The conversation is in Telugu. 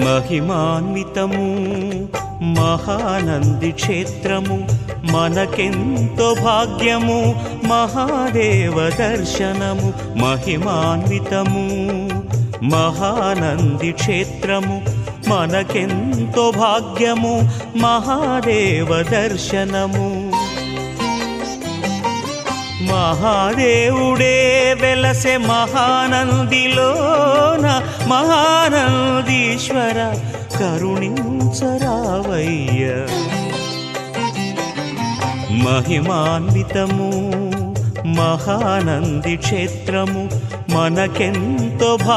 మహిమాన్వితము మహానంది క్షేత్రము మనకెంతో భాగ్యము మహాదేవ దర్శనము మహిమాన్వితము మహానంది క్షేత్రము మనకెంతో భాగ్యము మహాదేవ దర్శనము. మహాదేవుడే వెలసె మహానందిలో మహానందీశ్వర కరుణించరావయ్య. మహిమాన్వితము మహానంది క్షేత్రము మనకెంతో భా